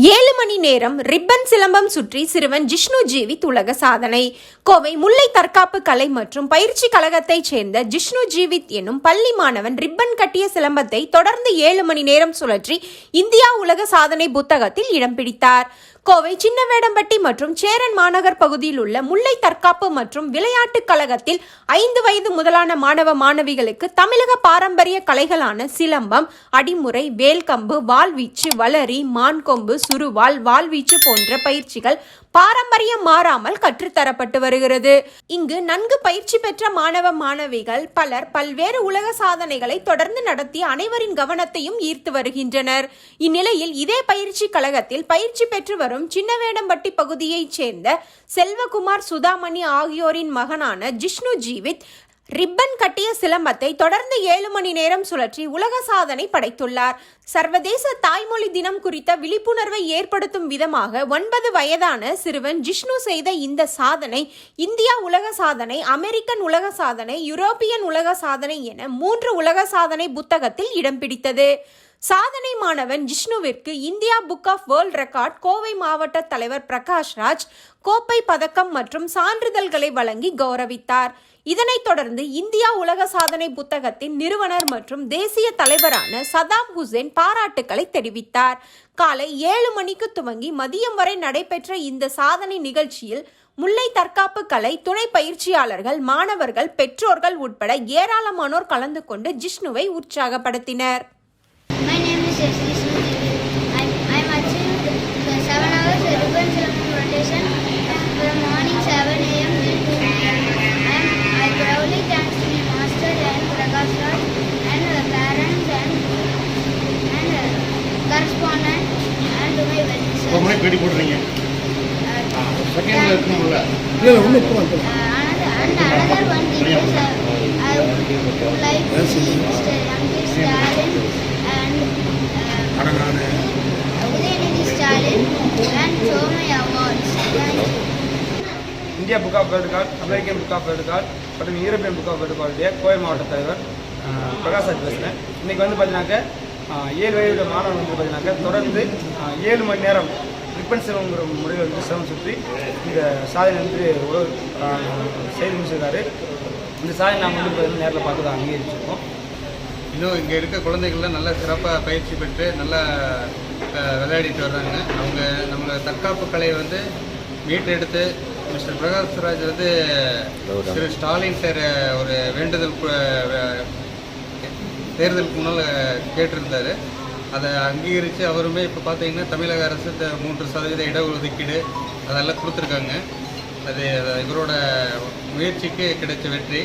ஏழு மணி நேரம் ரிப்பன் சிலம்பம் சுற்றி சிறுவன் ஜிஷ்ணு ஜீவித் உலக சாதனை. கோவை முல்லை தற்காப்பு கலை மற்றும் பயிற்சி கழகத்தைச் சேர்ந்த ஜிஷ்ணு ஜீவித் எனும் பள்ளி மாணவன் ரிப்பன் கட்டிய சிலம்பத்தை தொடர்ந்து ஏழு மணி நேரம் சுழற்றி இந்தியா உலக சாதனை புத்தகத்தில் இடம் பிடித்தார். கோவை சின்னவேடம்பட்டி மற்றும் சேரன் மாநகர் பகுதியில் உள்ள முல்லை தற்காப்பு மற்றும் விளையாட்டுக் கழகத்தில் ஐந்து வயது முதலான மாணவ மாணவிகளுக்கு தமிழக பாரம்பரிய கலைகளான சிலம்பம் அடிமுறை வேல்கம்பு வாள்வீச்சு வளரி மான்கொம்பு சுருவால் வாள்வீச்சு போன்ற பயிற்சிகள் பாரம்பரியம் மாறாமல் கற்றுத்தரப்பட்டு வருகிறது. இங்கு நன்கு பயிற்சி பெற்ற மாணவ மாணவிகள் பலர் பல்வேறு உலக சாதனைகளை தொடர்ந்து நடத்தி அனைவரின் கவனத்தையும் ஈர்த்து வருகின்றனர். இந்நிலையில் இதே பயிற்சி கழகத்தில் பயிற்சி பெற்று வரும் சின்னவேடம்பட்டி பகுதியைச் சேர்ந்த செல்வகுமார் சுதாமணி ஆகியோரின் மகனான ஜிஷ்ணு ஜீவித் ரிப்பன் கட்டிய சிலம்பத்தை தொடர்ந்து ஏழு மணி நேரம் சுழற்றி உலக சாதனை படைத்துள்ளார். சர்வதேச தாய்மொழி தினம் குறித்த விழிப்புணர்வை ஏற்படுத்தும் விதமாக ஒன்பது வயதான சிறுவன் ஜிஷ்ணு செய்த இந்த சாதனை இந்தியா உலக சாதனை அமெரிக்கன் உலக சாதனை யூரோப்பியன் உலக சாதனை என மூன்று உலக சாதனை புத்தகத்தில் இடம் பிடித்தது. சாதனை மாணவன் ஜிஷ்ணுவிற்கு India book of world record Kovai மாவட்ட தலைவர் பிரகாஷ் ராஜ் கோப்பை பதக்கம் மற்றும் சான்றிதழ்களை வழங்கி கௌரவித்தார். இதனைத் தொடர்ந்து இந்தியா உலக சாதனை புத்தகத்தின் நிறுவனர் மற்றும் தேசிய தலைவரான சதாம் ஹுசேன் பாராட்டுக்களை தெரிவித்தார். காலை ஏழு மணிக்கு துவங்கி மதியம் வரை நடைபெற்ற இந்த சாதனை நிகழ்ச்சியில் முல்லை தற்காப்பு கலை துணை பயிற்சியாளர்கள் மாணவர்கள் பெற்றோர்கள் உட்பட ஏராளமானோர் கலந்து கொண்டு ஜிஷ்ணுவை உற்சாகப்படுத்தினர். My name is Yashvi Smriti. I'm, I'm achieved the 7 hours ribbon ceremony rotation from morning 7 a.m. till 2 p.m. I proudly thanks to my master and Prakash Raj and uh, parents and, and uh, correspondent and to my well இப்போ wishes. முன்னாடி பேட்டி போடுறீங்க Uh, செகண்ட்ல இருக்கணும்ல இல்லை இல்லை ஒன்றும் போகலாம் uh, another, and another one thing is India book of world record American book of world record மற்றும் யூரோப்பியன் புக் ஆஃப் வேர்ல்டு கார்டுடைய கோவை மாவட்ட தலைவர் பிரகாஷ் ராஜ் பேசுகிறேன் இன்றைக்கி வந்து பார்த்தீங்கன்னாக்க ஏழு வயது மாணவன் வந்து பார்த்தீங்கன்னாக்க தொடர்ந்து ஏழு மணி நேரம் ரிப்பன் சிரமங்கிற முறையில் வந்து சிரமம் சுற்றி இந்த சாதனை வந்து ஒரு செய்து முடிச்சிருக்காரு. இந்த சாதனை நாங்கள் வந்து பார்த்தீங்கன்னா நேரில் பார்த்து தான் அங்கீகரிச்சிருக்கோம். இன்னும் இங்கே இருக்க குழந்தைகள்லாம் நல்லா சிறப்பாக பயிற்சி பெற்று நல்லா விளையாடிட்டு வர்றாங்க. அவங்க நம்ம தற்காப்பு கலையை வந்து மீட்டெடுத்து மிஸ்டர் பிரகாஷ்ராஜ் வந்து திரு ஸ்டாலின் சார் ஒரு வேண்டுதல் தேர்தலுக்கு முன்னால் கேட்டிருந்தார். அதை அங்கீகரித்து அவருமே இப்போ பார்த்தீங்கன்னா தமிழக அரசு மூன்று சதவீத இடஒதுக்கீடு அதெல்லாம் கொடுத்துருக்காங்க. அது இவரோட முயற்சிக்கு கிடைச்ச வெற்றி.